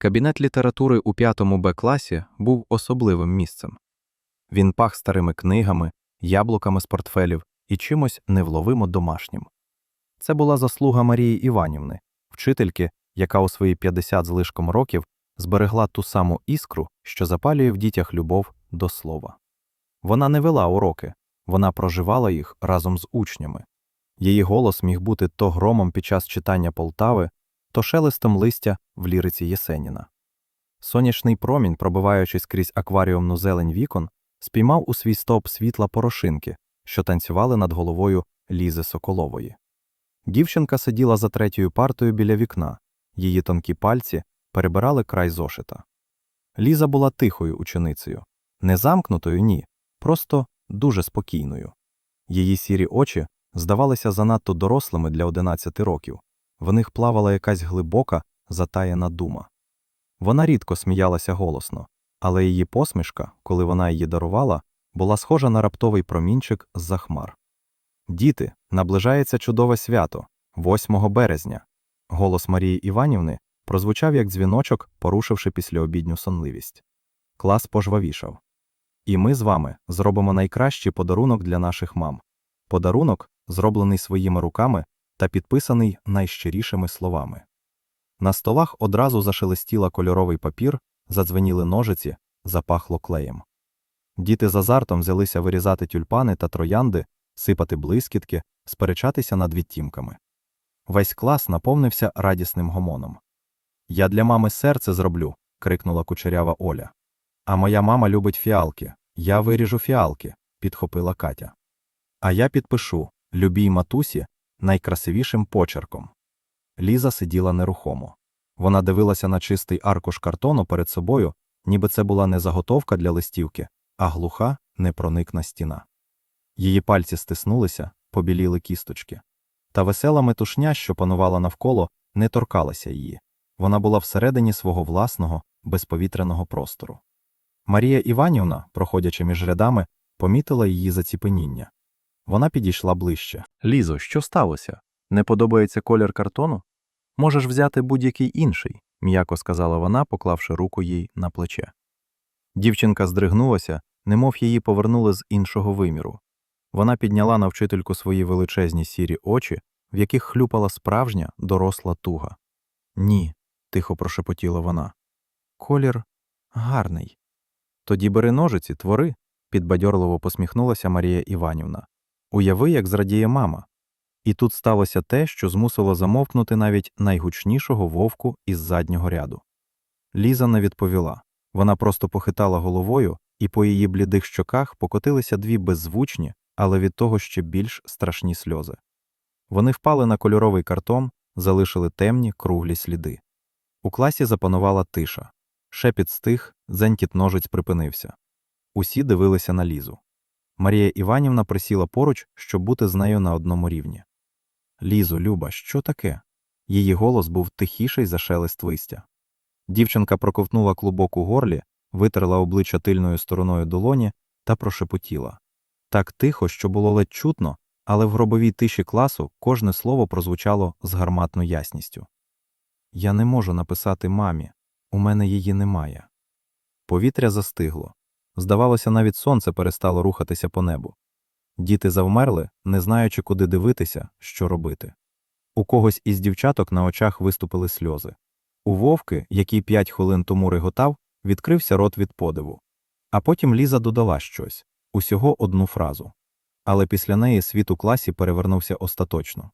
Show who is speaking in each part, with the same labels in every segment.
Speaker 1: Кабінет літератури у 5 Б класі був особливим місцем. Він пах старими книгами, яблуками з портфелів і чимось невловимо домашнім. Це була заслуга Марії Іванівни, вчительки, яка у свої 50 з лишком років зберегла ту саму іскру, що запалює в дітях любов до слова. Вона не вела уроки, вона проживала їх разом з учнями. Її голос міг бути то громом під час читання Полтави, то шелестом листя в ліриці Єсеніна. Сонячний промінь, пробиваючись крізь акваріумну зелень вікон, спіймав у свій стоп світла порошинки, що танцювали над головою Лізи Соколової. Дівчинка сиділа за третьою партою біля вікна, її тонкі пальці перебирали край зошита. Ліза була тихою ученицею, не замкнутою, ні, просто дуже спокійною. Її сірі очі здавалися занадто дорослими для 11 років, в них плавала якась глибока, затаєна дума. Вона рідко сміялася голосно, але її посмішка, коли вона її дарувала, була схожа на раптовий промінчик з-за хмар. Діти, наближається чудове свято, 8 березня. Голос Марії Іванівни прозвучав як дзвіночок, порушивши післяобідню сонливість. Клас пожвавішав. І ми з вами зробимо найкращий подарунок для наших мам. Подарунок, зроблений своїми руками та підписаний найщирішими словами. На столах одразу зашелестіла кольоровий папір, задзвеніли ножиці, запахло клеєм. Діти з азартом взялися вирізати тюльпани та троянди, сипати блискітки, сперечатися над відтімками. Весь клас наповнився радісним гомоном. Я для мами серце зроблю. крикнула кучерява Оля. А моя мама любить фіалки. Я виріжу фіалки, підхопила Катя. А я підпишу любій матусі найкрасивішим почерком. Ліза сиділа нерухомо. Вона дивилася на чистий аркуш картону перед собою, ніби це була не заготовка для листівки, а глуха, непроникна стіна. Її пальці стиснулися, побіліли кісточки. Та весела метушня, що панувала навколо, не торкалася її. Вона була всередині свого власного, безповітряного простору. Марія Іванівна, проходячи між рядами, помітила її заціпеніння. Вона підійшла ближче. Лізо, що сталося? Не подобається колір картону? Можеш взяти будь-який інший, м'яко сказала вона, поклавши руку їй на плече. Дівчинка здригнулася, немов її повернули з іншого виміру. Вона підняла на вчительку свої величезні сірі очі, в яких хлюпала справжня доросла туга. Ні, тихо прошепотіла вона. Колір гарний. Тоді бери ножиці, твори, підбадьорливо посміхнулася Марія Іванівна. Уяви, як зрадіє мама. І тут сталося те, що змусило замовкнути навіть найгучнішого вовку із заднього ряду. Ліза не відповіла. Вона просто похитала головою, і по її блідих щоках покотилися дві беззвучні, але від того ще більш страшні сльози. Вони впали на кольоровий картон, залишили темні круглі сліди. У класі запанувала тиша. Шепіт стих, дзенькіт ножиць припинився. Усі дивилися на Лізу. Марія Іванівна присіла поруч, щоб бути з нею на одному рівні. Лізо, Люба, що таке? Її голос був тихіший за шелест листя. Дівчинка проковтнула клубок у горлі, витерла обличчя тильною стороною долоні та прошепотіла. Так тихо, що було ледь чутно, але в гробовій тиші класу кожне слово прозвучало з гарматною ясністю. Я не можу написати мамі, у мене її немає. Повітря застигло. Здавалося, навіть сонце перестало рухатися по небу. Діти завмерли, не знаючи, куди дивитися, що робити. У когось із дівчаток на очах виступили сльози. У вовки, який п'ять хвилин тому реготав, відкрився рот від подиву. А потім Ліза додала щось усього одну фразу. Але після неї світ у класі перевернувся остаточно.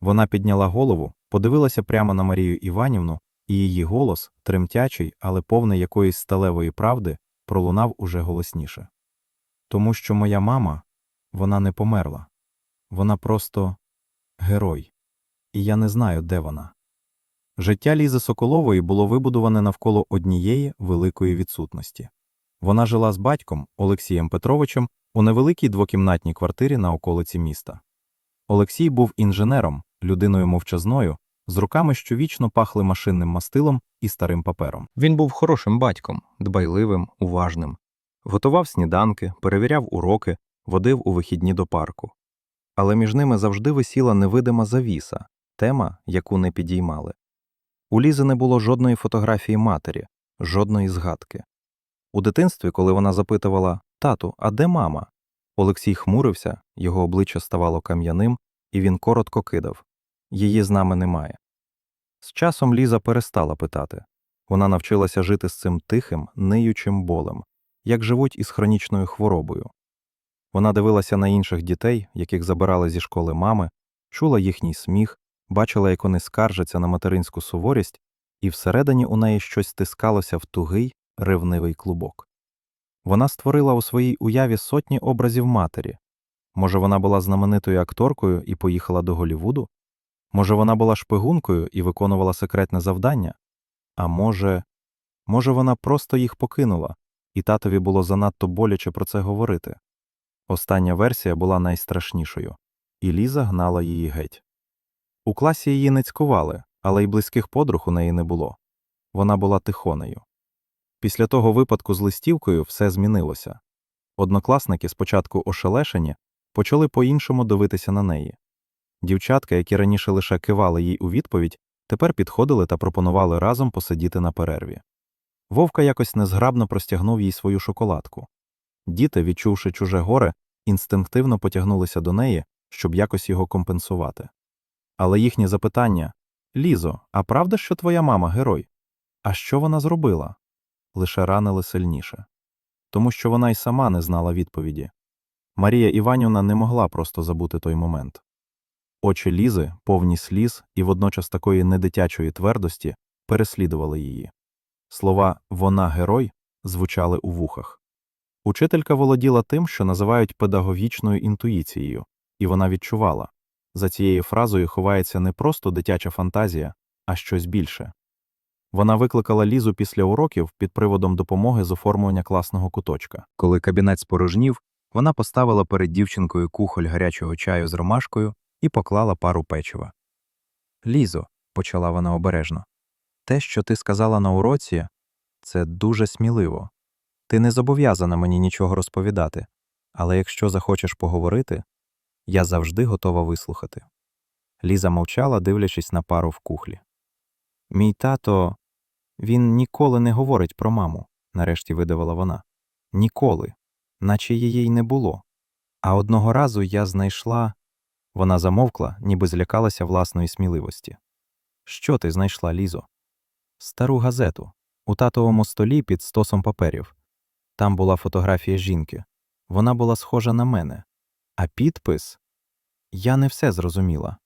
Speaker 1: Вона підняла голову, подивилася прямо на Марію Іванівну, і її голос, тремтячий, але повний якоїсь сталевої правди, пролунав уже голосніше. Тому що моя мама, вона не померла. Вона просто герой. І я не знаю, де вона. Життя Лізи Соколової було вибудоване навколо однієї великої відсутності. Вона жила з батьком Олексієм Петровичем у невеликій двокімнатній квартирі на околиці міста. Олексій був інженером, людиною мовчазною, з руками, що вічно пахли машинним мастилом і старим папером. Він був хорошим батьком, дбайливим, уважним. Готував сніданки, перевіряв уроки, водив у вихідні до парку. Але між ними завжди висіла невидима завіса, тема, яку не підіймали. У Лізи не було жодної фотографії матері, жодної згадки. У дитинстві, коли вона запитувала Тату, а де мама? Олексій хмурився, його обличчя ставало кам'яним, і він коротко кидав Її з нами немає. З часом Ліза перестала питати. Вона навчилася жити з цим тихим, ниючим болем, як живуть із хронічною хворобою. Вона дивилася на інших дітей, яких забирали зі школи мами, чула їхній сміх, бачила, як вони скаржаться на материнську суворість, і всередині у неї щось стискалося в тугий, ревнивий клубок. Вона створила у своїй уяві сотні образів матері. Може, вона була знаменитою акторкою і поїхала до Голівуду? Може, вона була шпигункою і виконувала секретне завдання? А може, може, вона просто їх покинула, і татові було занадто боляче про це говорити. Остання версія була найстрашнішою, і Ліза гнала її геть. У класі її не цькували, але й близьких подруг у неї не було. Вона була тихонею. Після того випадку з листівкою все змінилося. Однокласники, спочатку ошелешені, почали по-іншому дивитися на неї. Дівчатка, які раніше лише кивали їй у відповідь, тепер підходили та пропонували разом посидіти на перерві. Вовка якось незграбно простягнув їй свою шоколадку. Діти, відчувши чуже горе, інстинктивно потягнулися до неї, щоб якось його компенсувати. Але їхні запитання Лізо, а правда, що твоя мама герой? А що вона зробила? лише ранили сильніше. Тому що вона й сама не знала відповіді. Марія Іванівна не могла просто забути той момент. Очі Лізи, повні сліз і водночас такої недитячої твердості, переслідували її. Слова вона герой звучали у вухах. Учителька володіла тим, що називають педагогічною інтуїцією, і вона відчувала за цією фразою ховається не просто дитяча фантазія, а щось більше. Вона викликала Лізу після уроків під приводом допомоги з оформлення класного куточка. Коли кабінет спорожнів, вона поставила перед дівчинкою кухоль гарячого чаю з ромашкою і поклала пару печива. Лізо, почала вона обережно, те, що ти сказала на уроці, це дуже сміливо. Ти не зобов'язана мені нічого розповідати, але якщо захочеш поговорити, я завжди готова вислухати. Ліза мовчала, дивлячись на пару в кухлі. Мій тато, він ніколи не говорить про маму, нарешті видавила вона. Ніколи, наче її й не було. А одного разу я знайшла. Вона замовкла, ніби злякалася власної сміливості. Що ти знайшла, Лізо? Стару газету. У татовому столі під стосом паперів. Там була фотографія жінки. Вона була схожа на мене. А підпис я не все зрозуміла.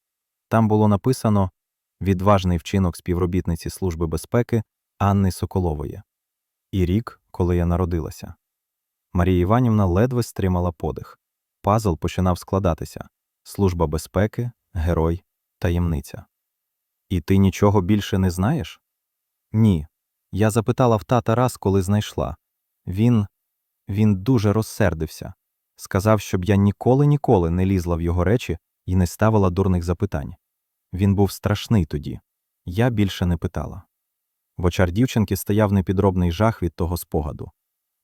Speaker 1: Там було написано відважний вчинок співробітниці Служби безпеки Анни Соколової. І рік, коли я народилася. Марія Іванівна ледве стримала подих. Пазл починав складатися Служба безпеки, герой, таємниця. І ти нічого більше не знаєш? Ні. Я запитала в тата раз, коли знайшла. Він. він дуже розсердився. Сказав, щоб я ніколи ніколи не лізла в його речі і не ставила дурних запитань. Він був страшний тоді. Я більше не питала. В очар дівчинки стояв непідробний жах від того спогаду.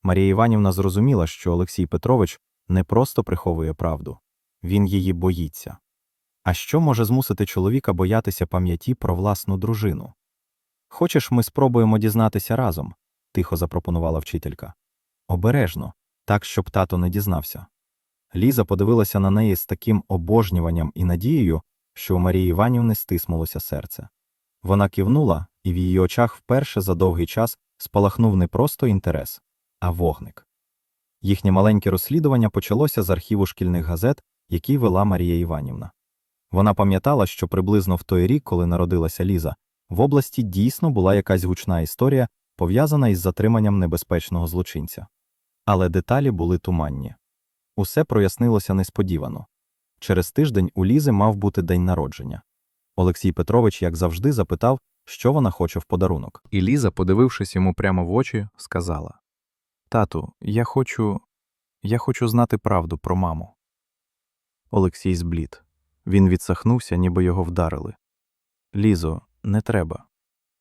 Speaker 1: Марія Іванівна зрозуміла, що Олексій Петрович не просто приховує правду, він її боїться. А що може змусити чоловіка боятися пам'яті про власну дружину? Хочеш, ми спробуємо дізнатися разом? тихо запропонувала вчителька. Обережно, так, щоб тато не дізнався. Ліза подивилася на неї з таким обожнюванням і надією, що у Марії Іванівни стиснулося серце. Вона кивнула, і в її очах вперше за довгий час спалахнув не просто інтерес, а вогник. Їхнє маленьке розслідування почалося з архіву шкільних газет, які вела Марія Іванівна. Вона пам'ятала, що приблизно в той рік, коли народилася Ліза, в області дійсно була якась гучна історія, пов'язана із затриманням небезпечного злочинця. Але деталі були туманні. Усе прояснилося несподівано. Через тиждень у Лізи мав бути день народження. Олексій Петрович, як завжди, запитав, що вона хоче в подарунок. І Ліза, подивившись йому прямо в очі, сказала: Тату, я хочу. я хочу знати правду про маму. Олексій зблід. Він відсахнувся, ніби його вдарили. Лізо, не треба.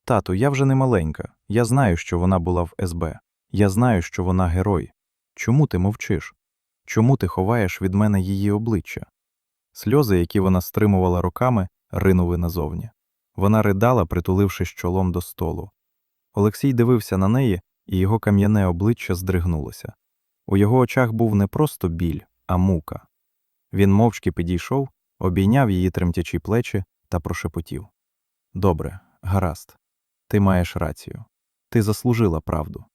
Speaker 1: Тату, я вже не маленька. Я знаю, що вона була в СБ. Я знаю, що вона герой. Чому ти мовчиш? Чому ти ховаєш від мене її обличчя? Сльози, які вона стримувала руками, ринули назовні. Вона ридала, притулившись чолом до столу. Олексій дивився на неї, і його кам'яне обличчя здригнулося. У його очах був не просто біль, а мука. Він мовчки підійшов, обійняв її тремтячі плечі та прошепотів. Добре, гаразд. Ти маєш рацію. Ти заслужила правду.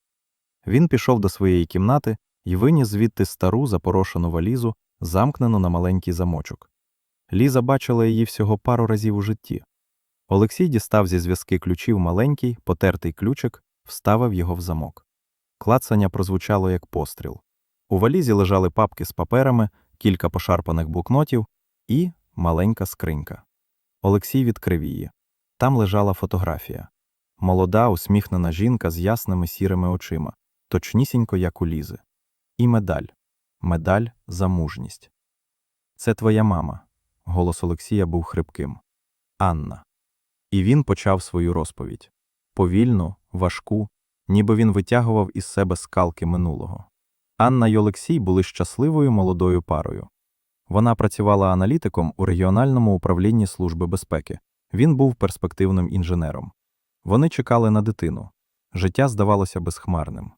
Speaker 1: Він пішов до своєї кімнати і виніс звідти стару запорошену валізу, замкнену на маленький замочок. Ліза бачила її всього пару разів у житті. Олексій дістав зі зв'язки ключів маленький, потертий ключик, вставив його в замок. Клацання прозвучало як постріл. У валізі лежали папки з паперами, кілька пошарпаних блокнотів і маленька скринька. Олексій відкрив її. Там лежала фотографія. Молода, усміхнена жінка з ясними сірими очима, точнісінько, як у Лізи. І медаль. Медаль за мужність. Це твоя мама. Голос Олексія був хрипким. Анна. І він почав свою розповідь. Повільну, важку, ніби він витягував із себе скалки минулого. Анна й Олексій були щасливою молодою парою. Вона працювала аналітиком у регіональному управлінні Служби безпеки. Він був перспективним інженером. Вони чекали на дитину. Життя здавалося безхмарним.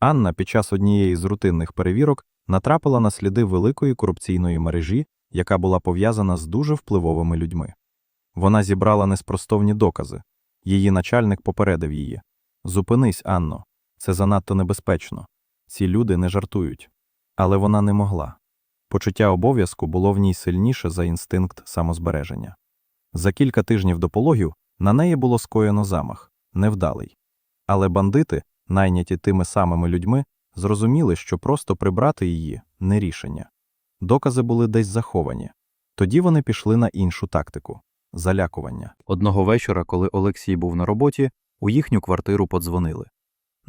Speaker 1: Анна під час однієї з рутинних перевірок натрапила на сліди великої корупційної мережі, яка була пов'язана з дуже впливовими людьми. Вона зібрала неспростовні докази. Її начальник попередив її Зупинись, Анно, це занадто небезпечно. Ці люди не жартують. Але вона не могла. Почуття обов'язку було в ній сильніше за інстинкт самозбереження. За кілька тижнів до пологів на неї було скоєно замах, невдалий. Але бандити, найняті тими самими людьми, зрозуміли, що просто прибрати її не рішення. Докази були десь заховані. Тоді вони пішли на іншу тактику залякування. Одного вечора, коли Олексій був на роботі, у їхню квартиру подзвонили.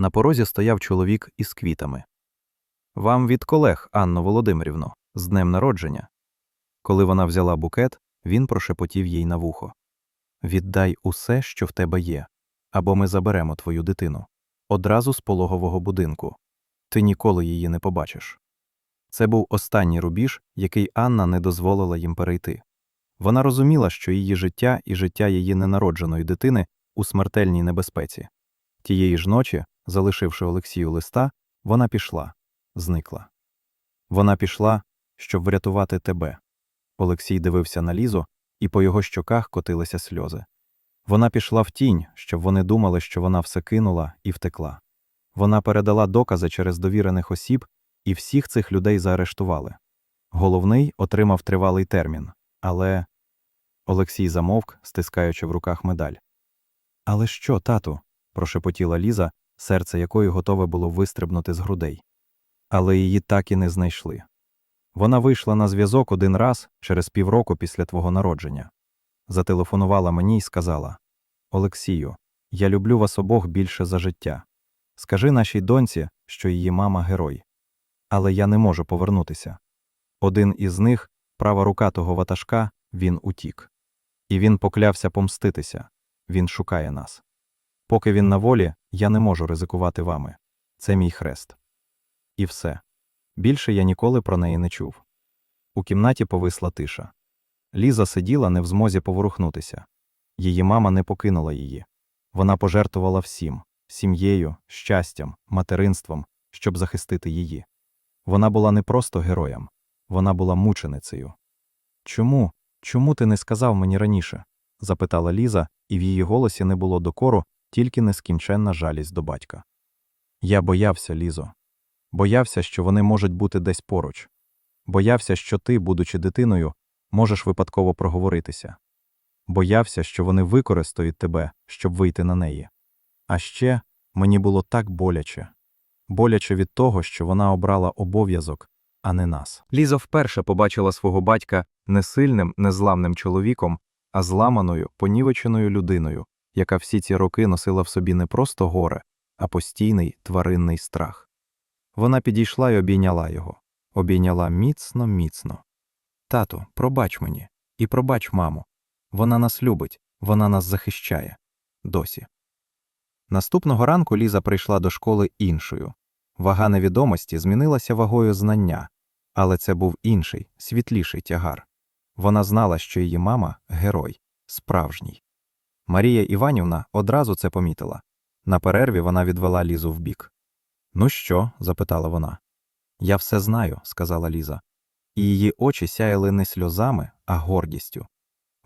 Speaker 1: На порозі стояв чоловік із квітами. Вам від колег, Анно Володимирівно, з днем народження. Коли вона взяла букет, він прошепотів їй на вухо Віддай усе, що в тебе є, або ми заберемо твою дитину. Одразу з пологового будинку. Ти ніколи її не побачиш. Це був останній рубіж, який Анна не дозволила їм перейти. Вона розуміла, що її життя і життя її ненародженої дитини у смертельній небезпеці. Тієї ж ночі, залишивши Олексію листа, вона пішла, зникла. Вона пішла, щоб врятувати тебе. Олексій дивився на Лізу, і по його щоках котилися сльози. Вона пішла в тінь, щоб вони думали, що вона все кинула і втекла. Вона передала докази через довірених осіб, і всіх цих людей заарештували. Головний отримав тривалий термін, але. Олексій замовк, стискаючи в руках медаль. Але що, тату? прошепотіла Ліза, серце якої готове було вистрибнути з грудей. Але її так і не знайшли. Вона вийшла на зв'язок один раз через півроку після твого народження. Зателефонувала мені і сказала Олексію, я люблю вас обох більше за життя. Скажи нашій доньці, що її мама герой. Але я не можу повернутися. Один із них, права рука того ватажка, він утік. І він поклявся помститися. Він шукає нас. Поки він на волі, я не можу ризикувати вами. Це мій хрест. І все. Більше я ніколи про неї не чув. У кімнаті повисла тиша. Ліза сиділа не в змозі поворухнутися. Її мама не покинула її. Вона пожертвувала всім сім'єю, щастям, материнством, щоб захистити її. Вона була не просто героєм, вона була мученицею. Чому, чому ти не сказав мені раніше? запитала Ліза, і в її голосі не було докору, тільки нескінченна жалість до батька. Я боявся, Лізо. Боявся, що вони можуть бути десь поруч. Боявся, що ти, будучи дитиною, можеш випадково проговоритися. Боявся, що вони використають тебе, щоб вийти на неї. А ще мені було так боляче боляче від того, що вона обрала обов'язок, а не нас. Ліза вперше побачила свого батька не сильним, незламним чоловіком, а зламаною, понівеченою людиною, яка всі ці роки носила в собі не просто горе, а постійний тваринний страх. Вона підійшла і обійняла його, обійняла міцно, міцно. Тату, пробач мені, і пробач маму. Вона нас любить, вона нас захищає. Досі. Наступного ранку Ліза прийшла до школи іншою. Вага невідомості змінилася вагою знання, але це був інший, світліший тягар. Вона знала, що її мама герой, справжній. Марія Іванівна одразу це помітила. На перерві вона відвела Лізу вбік. Ну що? запитала вона. Я все знаю, сказала Ліза. І її очі сяяли не сльозами, а гордістю.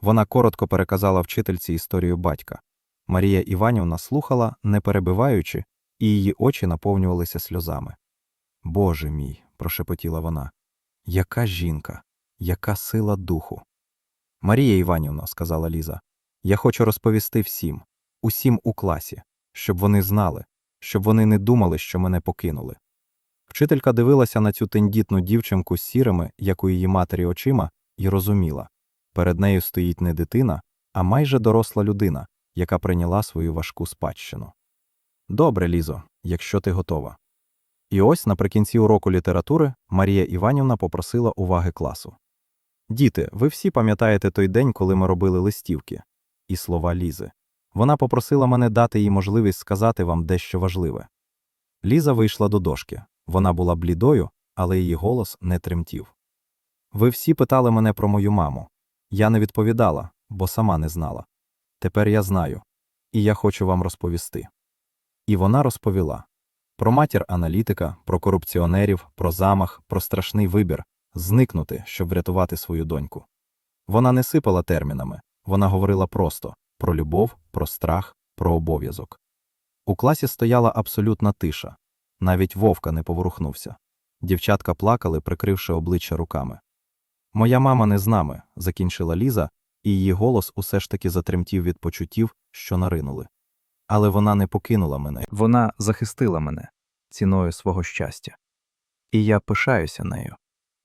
Speaker 1: Вона коротко переказала вчительці історію батька. Марія Іванівна слухала, не перебиваючи, і її очі наповнювалися сльозами. Боже мій, прошепотіла вона. Яка жінка, яка сила духу. Марія Іванівна, сказала Ліза, я хочу розповісти всім, усім у класі, щоб вони знали, щоб вони не думали, що мене покинули. Вчителька дивилася на цю тендітну дівчинку з сірими, як у її матері очима, і розуміла перед нею стоїть не дитина, а майже доросла людина, яка прийняла свою важку спадщину. Добре, Лізо, якщо ти готова. І ось наприкінці уроку літератури Марія Іванівна попросила уваги класу. Діти, ви всі пам'ятаєте той день, коли ми робили листівки, і слова Лізи. Вона попросила мене дати їй можливість сказати вам дещо важливе. Ліза вийшла до дошки. Вона була блідою, але її голос не тремтів. Ви всі питали мене про мою маму. Я не відповідала, бо сама не знала. Тепер я знаю, і я хочу вам розповісти. І вона розповіла про матір аналітика, про корупціонерів, про замах, про страшний вибір зникнути, щоб врятувати свою доньку. Вона не сипала термінами, вона говорила просто про любов, про страх, про обов'язок. У класі стояла абсолютна тиша. Навіть вовка не поворухнувся. Дівчатка плакали, прикривши обличчя руками. Моя мама не з нами, закінчила Ліза, і її голос усе ж таки затремтів від почуттів, що наринули. Але вона не покинула мене. Вона захистила мене ціною свого щастя. І я пишаюся нею.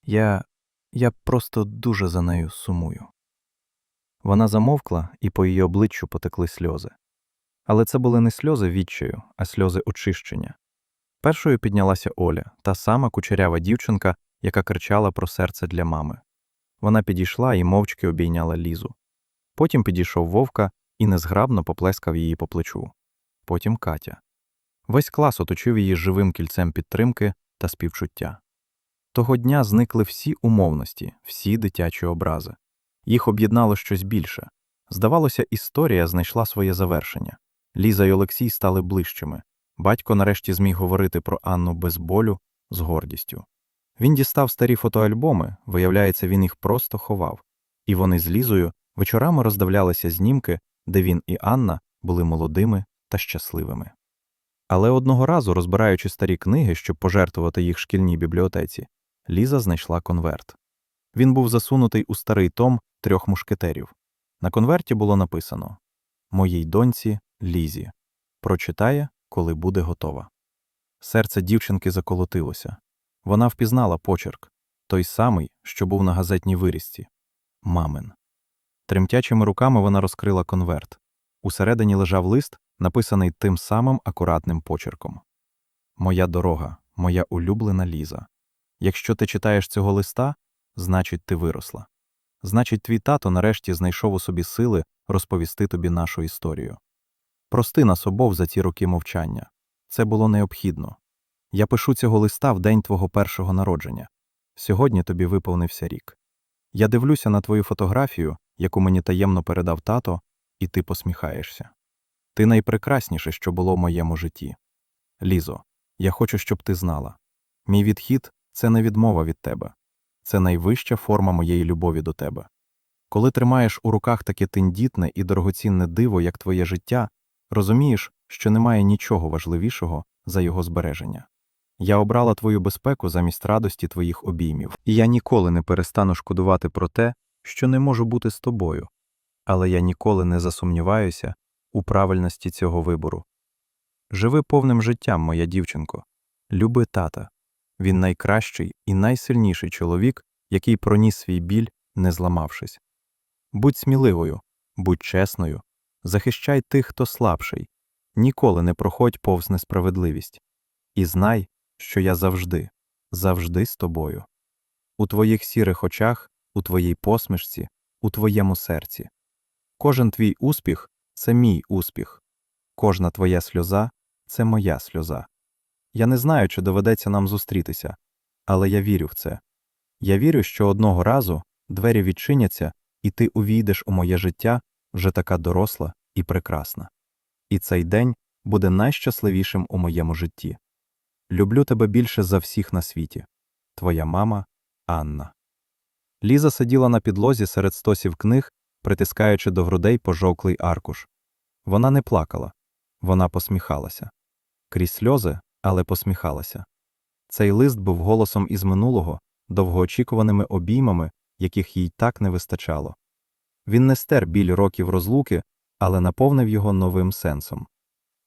Speaker 1: Я. я просто дуже за нею сумую. Вона замовкла, і по її обличчю потекли сльози. Але це були не сльози відчаю, а сльози очищення. Першою піднялася Оля, та сама кучерява дівчинка, яка кричала про серце для мами. Вона підійшла і мовчки обійняла Лізу. Потім підійшов вовка і незграбно поплескав її по плечу. Потім Катя. Весь клас оточив її живим кільцем підтримки та співчуття. Того дня зникли всі умовності, всі дитячі образи. Їх об'єднало щось більше. Здавалося, історія знайшла своє завершення. Ліза й Олексій стали ближчими. Батько нарешті зміг говорити про Анну без болю, з гордістю. Він дістав старі фотоальбоми, виявляється, він їх просто ховав, і вони з Лізою вечорами роздавлялися знімки, де він і Анна були молодими та щасливими. Але одного разу, розбираючи старі книги, щоб пожертвувати їх шкільній бібліотеці, Ліза знайшла конверт. Він був засунутий у старий том трьох мушкетерів. На конверті було написано Моїй доньці Лізі. Прочитає, коли буде готова. Серце дівчинки заколотилося. Вона впізнала почерк той самий, що був на газетній вирізці мамин. Тремтячими руками вона розкрила конверт. Усередині лежав лист, написаний тим самим акуратним почерком Моя дорога, моя улюблена Ліза. Якщо ти читаєш цього листа, значить, ти виросла. Значить, твій тато нарешті знайшов у собі сили розповісти тобі нашу історію. Прости нас обох за ті роки мовчання. Це було необхідно. Я пишу цього листа в день твого першого народження. Сьогодні тобі виповнився рік. Я дивлюся на твою фотографію, яку мені таємно передав тато, і ти посміхаєшся. Ти найпрекрасніше, що було в моєму житті. Лізо, я хочу, щоб ти знала. Мій відхід це не відмова від тебе, це найвища форма моєї любові до тебе. Коли тримаєш у руках таке тендітне і дорогоцінне диво, як твоє життя, розумієш, що немає нічого важливішого за його збереження. Я обрала твою безпеку замість радості твоїх обіймів, і я ніколи не перестану шкодувати про те, що не можу бути з тобою, але я ніколи не засумніваюся у правильності цього вибору. Живи повним життям, моя дівчинко, люби тата. Він найкращий і найсильніший чоловік, який проніс свій біль, не зламавшись. Будь сміливою, будь чесною, захищай тих, хто слабший, ніколи не проходь повз несправедливість. І знай, що я завжди, завжди з тобою. У твоїх сірих очах, у твоїй посмішці, у твоєму серці. Кожен твій успіх це мій успіх, кожна твоя сльоза це моя сльоза. Я не знаю, чи доведеться нам зустрітися, але я вірю в це. Я вірю, що одного разу двері відчиняться, і ти увійдеш у моє життя вже така доросла і прекрасна. І цей день буде найщасливішим у моєму житті. Люблю тебе більше за всіх на світі. Твоя мама Анна. Ліза сиділа на підлозі серед стосів книг, притискаючи до грудей пожовклий аркуш. Вона не плакала, вона посміхалася. Крізь сльози, але посміхалася. Цей лист був голосом із минулого, довгоочікуваними обіймами, яких їй так не вистачало. Він не стер біль років розлуки, але наповнив його новим сенсом.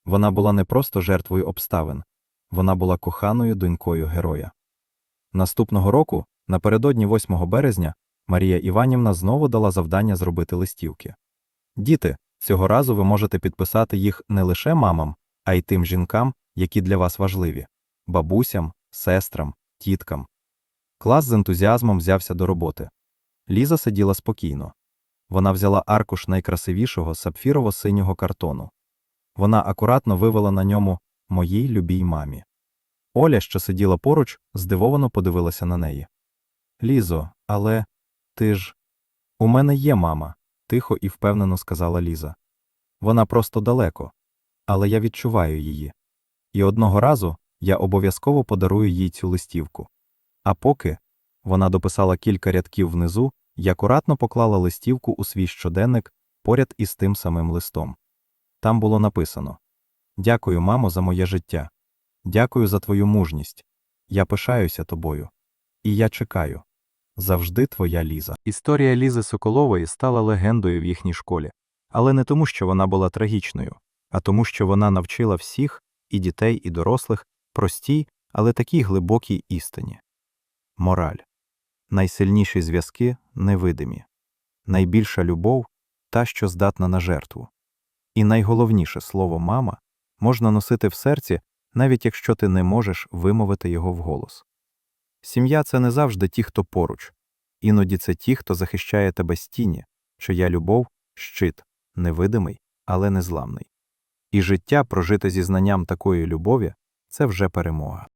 Speaker 1: Вона була не просто жертвою обставин, вона була коханою донькою героя. Наступного року, напередодні 8 березня, Марія Іванівна знову дала завдання зробити листівки. Діти, цього разу ви можете підписати їх не лише мамам, а й тим жінкам, які для вас важливі бабусям, сестрам, тіткам. Клас з ентузіазмом взявся до роботи. Ліза сиділа спокійно. Вона взяла аркуш найкрасивішого сапфірово-синього картону. Вона акуратно вивела на ньому моїй любій мамі. Оля, що сиділа поруч, здивовано подивилася на неї. Лізо, але ти ж. У мене є мама, тихо і впевнено сказала Ліза. Вона просто далеко, але я відчуваю її. І одного разу я обов'язково подарую їй цю листівку. А поки вона дописала кілька рядків внизу і акуратно поклала листівку у свій щоденник поряд із тим самим листом. Там було написано Дякую, мамо, за моє життя. Дякую за твою мужність. Я пишаюся тобою. І я чекаю. Завжди твоя Ліза. Історія Лізи Соколової стала легендою в їхній школі, але не тому, що вона була трагічною, а тому, що вона навчила всіх, і дітей, і дорослих, простій, але такій глибокій істині. Мораль. Найсильніші зв'язки невидимі. Найбільша любов та, що здатна на жертву. І найголовніше слово мама можна носити в серці, навіть якщо ти не можеш вимовити його вголос. Сім'я це не завжди ті, хто поруч, іноді це ті, хто захищає тебе з тіні, чия любов щит, невидимий, але незламний. І життя, прожите зі знанням такої любові, це вже перемога.